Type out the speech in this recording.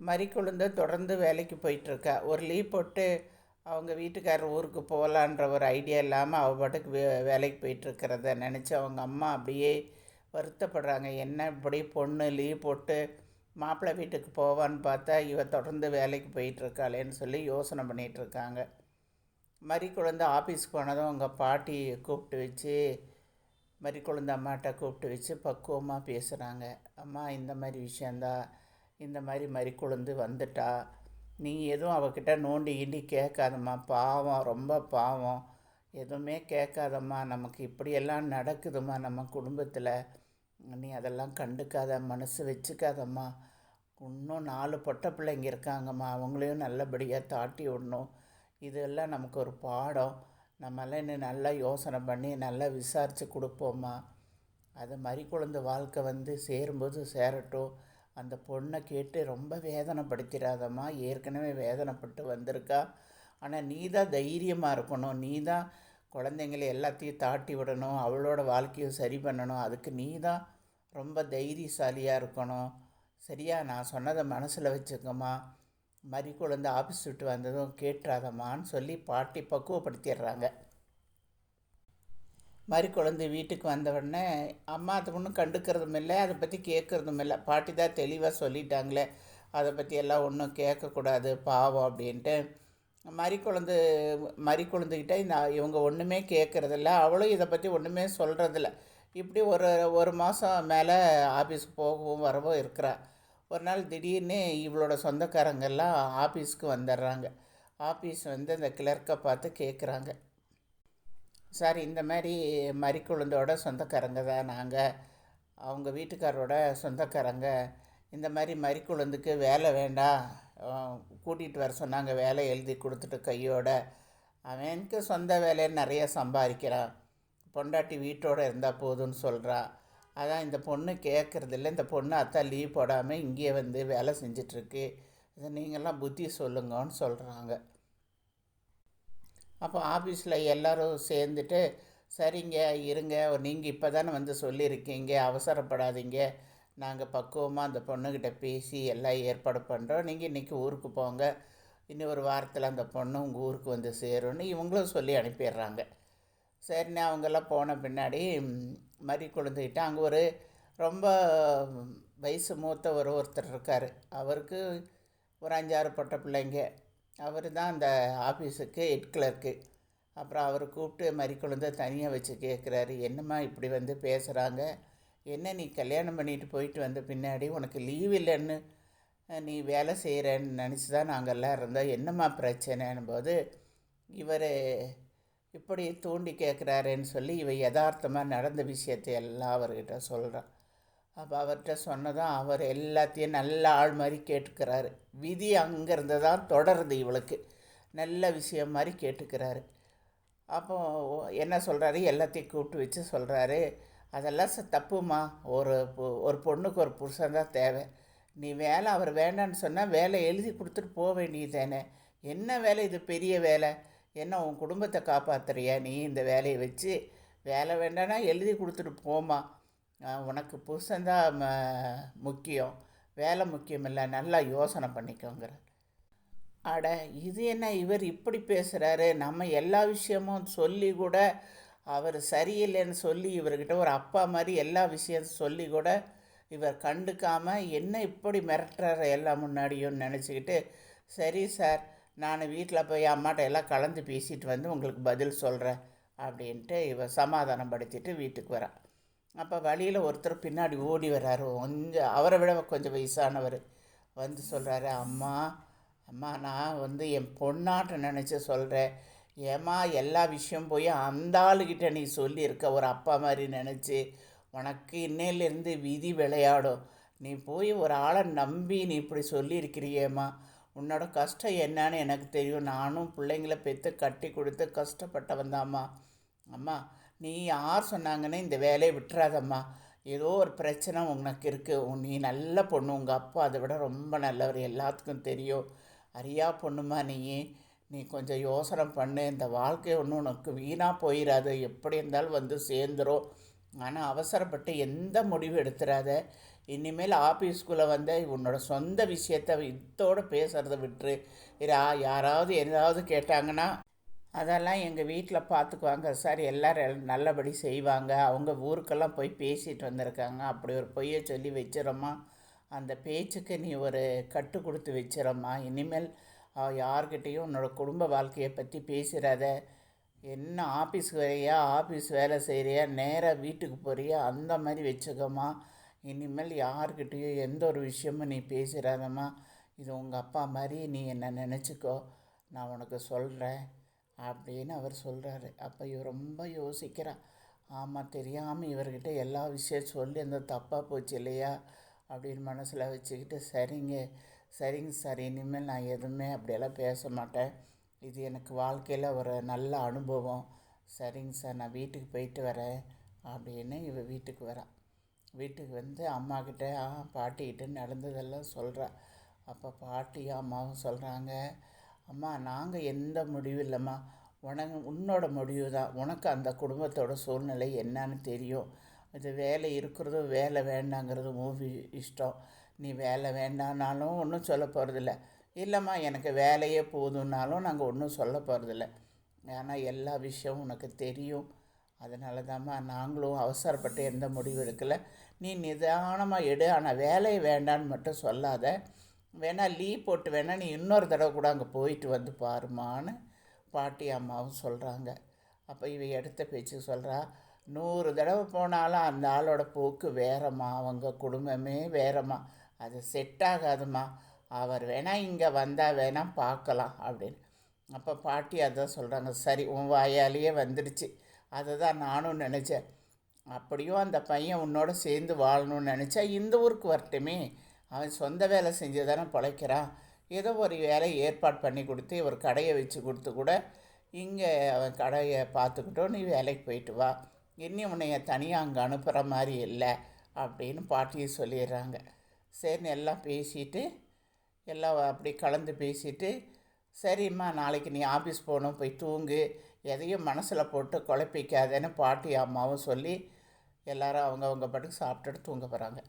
மறிக்குழுந்து தொடர்ந்து வேலைக்கு போயிட்டுருக்கா. ஒரு லீவ் போட்டு அவங்க வீட்டுக்காரர் ஊருக்கு போகலான்ற ஒரு ஐடியா இல்லாமல் அவள் பாட்டுக்கு வே வேலைக்கு போயிட்டுருக்கிறத நினச்சி அவங்க அம்மா அப்படியே வருத்தப்படுறாங்க. என்ன இப்படி பொண்ணு லீவ் போட்டு மாப்பிள்ளை வீட்டுக்கு போவான்னு பார்த்தா இவ தொடர்ந்து வேலைக்கு போயிட்டுருக்காளேன்னு சொல்லி யோசனை பண்ணிகிட்ருக்காங்க மறிக்குழந்து ஆஃபீஸ் போனதும் அவங்க பாட்டி கூப்பிட்டு வச்சு மறிக்குழந்து அம்மாட்ட கூப்பிட்டு வச்சு பக்குவமாக பேசுகிறாங்க அம்மா இந்த மாதிரி விஷயந்தான் இந்த மாதிரி மறிக்குழந்து வந்துட்டா நீ எதுவும் அவகிட்ட நோண்டி கிண்டி கேட்காதம்மா. பாவம் ரொம்ப பாவம். எதுவுமே கேட்காதம்மா. நமக்கு இப்படியெல்லாம் நடக்குதும்மா நம்ம குடும்பத்தில். நீ அதெல்லாம் கண்டுக்காத மனசு வச்சுக்காதம்மா. இன்னும் நாலு பொட்டை பிள்ளைங்க இருக்காங்கம்மா. அவங்களையும் நல்லபடியாக தாட்டி விடணும். இதெல்லாம் நமக்கு ஒரு பாடம். நம்மளாம் இன்னும் நல்லா யோசனை பண்ணி நல்லா விசாரித்து கொடுப்போம்மா. அது மாதிரி வாழ்க்கை வந்து சேரும்போது சேரட்டும். அந்த பொண்ணை கேட்டு ரொம்ப வேதனைப்படுத்திடாதம்மா. ஏற்கனவே வேதனைப்பட்டு வந்திருக்கா. ஆனால் நீ தான் தைரியமாக இருக்கணும். நீ தான் குழந்தைங்கள எல்லாத்தையும் தாட்டி விடணும். அவளோட வாழ்க்கையை சரி பண்ணணும். அதுக்கு நீ தான் ரொம்ப தைரியசாலியாக இருக்கணும். சரியா? நான் சொன்னதை மனசில் வச்சுக்கம்மா. மறி குழந்தை ஆஃபீஸ் விட்டு வந்ததும் கேட்டுறாதம்மான்னு சொல்லி பாட்டி பக்குவப்படுத்திடுறாங்க. மறுக்குழந்தை குழந்தை வீட்டுக்கு வந்தவுடனே அம்மா அது ஒன்றும் கண்டுக்கிறதும் இல்லை அதை பற்றி கேட்குறதும் இல்லை. பாட்டி தான் தெளிவாக சொல்லிட்டாங்களே அதை பற்றி எல்லாம் ஒன்றும் கேட்கக்கூடாது பாவம் அப்படின்ட்டு. மறிக்குழந்து மறிக்குழந்துக்கிட்ட இந்த இவங்க ஒன்றுமே கேட்குறதில்ல அவளும் இதை பற்றி ஒன்றுமே சொல்கிறதில்ல இப்படி ஒரு ஒரு மாதம் மேலே ஆஃபீஸ்க்கு போகவும் வரவும் இருக்கிறா. ஒரு நாள் திடீர்னு இவளோட சொந்தக்காரங்கெல்லாம் ஆஃபீஸ்க்கு வந்துடுறாங்க ஆஃபீஸ் வந்து அந்த கிளர்க்கை பார்த்து கேட்குறாங்க. சார் இந்த மாதிரி மறிக்குழுந்தோட சொந்தக்காரங்க தான் நாங்கள் அவங்க வீட்டுக்காரோட சொந்தக்காரங்க. இந்த மாதிரி மறிக்குழுந்துக்கு வேலை வேண்டாம் கூட்டிகிட்டு வர சொன்னாங்க. வேலை எழுதி கொடுத்துட்டு கையோட. அவனுக்கு சொந்த வேலையை நிறைய சம்பாதிக்கிறான். பொண்டாட்டி வீட்டோடு இருந்தால் போதும்னு சொல்கிறான் அதான் இந்த பொண்ணு கேட்குறதில்ல இந்த பொண்ணு அத்தா லீவ் போடாமல் இங்கேயே வந்து வேலை செஞ்சிட்ருக்கு இதை நீங்கள்லாம் புத்தி சொல்லுங்கன்னு சொல்கிறாங்க அப்போ ஆஃபீஸில் எல்லோரும் சேர்ந்துட்டு சரிங்க இருங்க நீங்கள் இப்போ தானே வந்து சொல்லியிருக்கீங்க அவசரப்படாதீங்க. நாங்கள் பக்குவமாக அந்த பொண்ணுக்கிட்ட பேசி எல்லாம் ஏற்பாடு பண்ணுறோம் நீங்கள் இன்றைக்கி ஊருக்கு போங்க. இன்னும் ஒரு வாரத்தில் அந்த பொண்ணு உங்கள் ஊருக்கு வந்து சேரும்னு இவங்களும் சொல்லி அனுப்பிடுறாங்க. சரிண்ணே அவங்கெல்லாம் போன பின்னாடி மறி கொழுந்துக்கிட்ட அங்கே ஒரு ரொம்ப வயசு மூத்த ஒரு ஒருத்தர் இருக்கார். அவருக்கு ஒரு அஞ்சாறு பொட்ட பிள்ளைங்க. அவர் தான் அந்த ஆஃபீஸுக்கு ஹெட் கிளர்க்கு. அப்புறம் அவர் கூப்பிட்டு மறி குழந்தை தனியாக வச்சு கேட்குறாரு என்னம்மா இப்படி வந்து பேசுகிறாங்க என்ன நீ கல்யாணம் பண்ணிட்டு போயிட்டு வந்த பின்னாடி உனக்கு லீவ் இல்லைன்னு நீ வேலை செய்கிறேன்னு நினச்சி தான் நாங்கள் எல்லாம் இருந்தோம். என்னம்மா பிரச்சனைன்னு போது இவர் இப்படி தூண்டி கேட்குறாருன்னு சொல்லி இவ யதார்த்தமாக நடந்த விஷயத்தை எல்லாம் அவர்கிட்ட சொல்கிறான் அப்போ அவர்கிட்ட சொன்னதான் அவர் எல்லாத்தையும் நல்ல ஆள் மாதிரி கேட்டுக்கிறாரு. விதி அங்கேருந்து தான் தொடருது இவளுக்கு. நல்ல விஷயம் மாதிரி கேட்டுக்கிறாரு. அப்போ என்ன சொல்கிறாரு எல்லாத்தையும் கூப்பிட்டு வச்சு சொல்கிறாரு அதெல்லாம் ச தப்புமா ஒரு பொ- ஒரு பொண்ணுக்கு ஒரு புருஷன் தான் தேவை. நீ வேலை அவர் வேண்டான்னு சொன்னால் வேலை எழுதி கொடுத்துட்டு போக வேண்டியது தானே. என்ன வேலை இது பெரிய வேலை? என்ன உன் குடும்பத்தை காப்பாத்துறியா நீ இந்த வேலையை வச்சு? வேலை வேண்டானா எழுதி கொடுத்துட்டு போமா உனக்கு புருஷன்தான் ம- முக்கியம். வேலை முக்கியம் இல்லை நல்லா யோசனை பண்ணிக்கோங்கிற. அட இது என்ன இவர் இப்படி பேசுகிறாரு நம்ம எல்லா விஷயமும் சொல்லி கூட அவர் சரியில்லைன்னு சொல்லி இவர்கிட்ட ஒரு அப்பா மாதிரி எல்லா விஷயம் சொல்லி கூட இவர் கண்டுக்காமல் என்ன இப்படி மிரட்டுறாரு எல்லாம் முன்னாடியும் நினச்சிக்கிட்டு சரி சார் நான் வீட்டில் போய் அம்மாட்ட எல்லாம் கலந்து பேசிட்டு வந்து உங்களுக்கு பதில் சொல்கிறேன் அப்படின்ட்டு இவர் சமாதானப்படுத்திட்டு வீட்டுக்கு வரான் அப்போ வழியில் ஒருத்தர் பின்னாடி ஓடி வர்றாரு. கொஞ்சம் அவரை விட கொஞ்சம் வயசானவர். வந்து சொல்கிறாரு அம்மா அம்மா நான் வந்து என் பொண்ணாட்ட நினச்சி சொல்கிறேன் ஏம்மா எல்லா விஷயம் போய் அந்த ஆளுகிட்ட நீ சொல்லியிருக்க. ஒரு அப்பா மாதிரி நினச்சி உனக்கு இன்னையிலேருந்து விதி விளையாடும். நீ போய் ஒரு ஆளை நம்பி நீ இப்படி சொல்லியிருக்கிறியேம்மா. உன்னோட கஷ்டம் என்னன்னு எனக்கு தெரியும். நானும் பிள்ளைங்கள பெற்று கட்டி கொடுத்து கஷ்டப்பட்டவன் தாம்மா அம்மா நீ யார் சொன்னாங்கன்னு இந்த வேலையை விட்டுறாதம்மா. ஏதோ ஒரு பிரச்சனை உனக்கு இருக்குது நீ நல்ல பொண்ணு. உங்கள் அப்பா அதை விட ரொம்ப நல்லவர். எல்லாத்துக்கும் தெரியும். அறியா பொண்ணுமா நீ? நீ கொஞ்சம் யோசனை பண்ணு. இந்த வாழ்க்கை ஒன்றும் உனக்கு வீணாக போயிடாது எப்படி இருந்தாலும் வந்து சேர்ந்துடும் ஆனால் அவசரப்பட்டு எந்த முடிவு எடுத்துடாத இனிமேல் ஆஃபீஸ்குள்ளே வந்து உன்னோட சொந்த விஷயத்த இத்தோடு பேசுகிறத விட்டுரு. இரா யாராவது ஏதாவது கேட்டாங்கன்னா அதெல்லாம் எங்கள் வீட்டில் பார்த்துக்குவாங்க சார் எல்லோரும் நல்லபடி செய்வாங்க. அவங்க ஊருக்கெல்லாம் போய் பேசிட்டு வந்திருக்காங்க. அப்படி ஒரு பொய்யை சொல்லி வச்சிடம்மா அந்த பேச்சுக்கு நீ ஒரு கட்டு கொடுத்து வச்சிடம்மா இனிமேல் யார்கிட்டேயும் உன்னோட குடும்ப வாழ்க்கையை பற்றி பேசிடாத என்ன ஆஃபீஸ் வரையா? ஆஃபீஸ் வேலை செய்கிறியா நேராக வீட்டுக்கு போகிறியா அந்த மாதிரி வச்சுக்கோமா. இனிமேல் யார்கிட்டேயும் எந்த ஒரு விஷயமும் நீ பேசிடாதம்மா இது உங்கள் அப்பா மாதிரி நீ என்ன நினச்சிக்கோ. நான் உனக்கு சொல்கிறேன் அப்படின்னு அவர் சொல்கிறாரு அப்போ இவர் ரொம்ப யோசிக்கிறா. ஆமாம் தெரியாமல் இவர்கிட்ட எல்லா விஷயம் சொல்லி அந்த தப்பாக போச்சு இல்லையா? அப்படின்னு மனசில் வச்சுக்கிட்டு சரிங்க சரிங்க சார் இனிமேல் நான் எதுவுமே அப்படியெல்லாம் பேச மாட்டேன். இது எனக்கு வாழ்க்கையில் ஒரு நல்ல அனுபவம். சரிங்க சார் நான் வீட்டுக்கு போயிட்டு வரேன் அப்படின்னு இவ வீட்டுக்கு வரான் வீட்டுக்கு வந்து அம்மாக்கிட்ட பாட்டிக்கிட்ட நடந்ததெல்லாம் சொல்கிறா அப்போ பாட்டியும் அம்மாவும் சொல்கிறாங்க அம்மா நாங்கள் எந்த முடிவும் இல்லைம்மா. உனக்கு உன்னோட முடிவு தான் உனக்கு அந்த குடும்பத்தோட சூழ்நிலை என்னன்னு தெரியும். இது வேலை இருக்கிறதும் வேலை வேண்டாங்கிறது மூவி இஷ்டம். நீ வேலை வேண்டானாலும் ஒன்றும் சொல்ல போகிறதில்ல இல்லைம்மா எனக்கு வேலையே போதும்னாலும் நாங்கள் ஒன்றும் சொல்ல போகிறதில்ல ஏன்னா எல்லா விஷயமும் உனக்கு தெரியும். அதனால தாம்மா நாங்களும் அவசரப்பட்டு எந்த முடிவு எடுக்கலை. நீ நிதானமாக எடு. ஆனால் வேலையை வேண்டான்னு மட்டும் சொல்லாத. வேணால் லீவ் போட்டு வேணால் நீ இன்னொரு தடவை கூட அங்கே போயிட்டு வந்து பாருமான்னு பாட்டி அம்மாவும் சொல்கிறாங்க அப்போ இவ எடுத்த பேச்சு சொல்கிறா நூறு தடவை போனாலும் அந்த ஆளோட போக்கு வேறம்மா அவங்க குடும்பமே வேறம்மா. அது செட் ஆகாதுமா அவர் வேணால் இங்கே வந்தால் வேணால் பார்க்கலாம் அப்படின்னு. அப்போ பாட்டி அதான் சொல்கிறாங்க சரி உன் வாயாலேயே வந்துடுச்சு. அதை தான் நானும் நினச்சேன். அப்படியும் அந்த பையன் உன்னோட சேர்ந்து வாழணும்னு நினச்சா இந்த ஊருக்கு வரட்டுமே. அவன் சொந்த வேலை செஞ்சு தானே பிழைக்கிறான். ஏதோ ஒரு வேலை ஏற்பாடு பண்ணி கொடுத்து ஒரு கடையை வச்சு கொடுத்து கூட இங்கே அவன் கடையை பார்த்துக்கிட்டோம் நீ வேலைக்கு போயிட்டு வா. இனி உன்னைய தனியாக அங்கே அனுப்புகிற மாதிரி இல்லை அப்படின்னு பாட்டியை சொல்லிடுறாங்க. சரின்னு எல்லாம் பேசிட்டு எல்லாம் அப்படி கலந்து பேசிட்டு சரிம்மா நாளைக்கு நீ ஆஃபீஸ் போகணும் போய் தூங்கு. எதையும் மனசில் போட்டு குழப்பிக்காதேன்னு பாட்டி அம்மாவும் சொல்லி எல்லாரும் அவங்கவுங்க பாட்டுக்கு சாப்பிட்டுட்டு தூங்க போகிறாங்க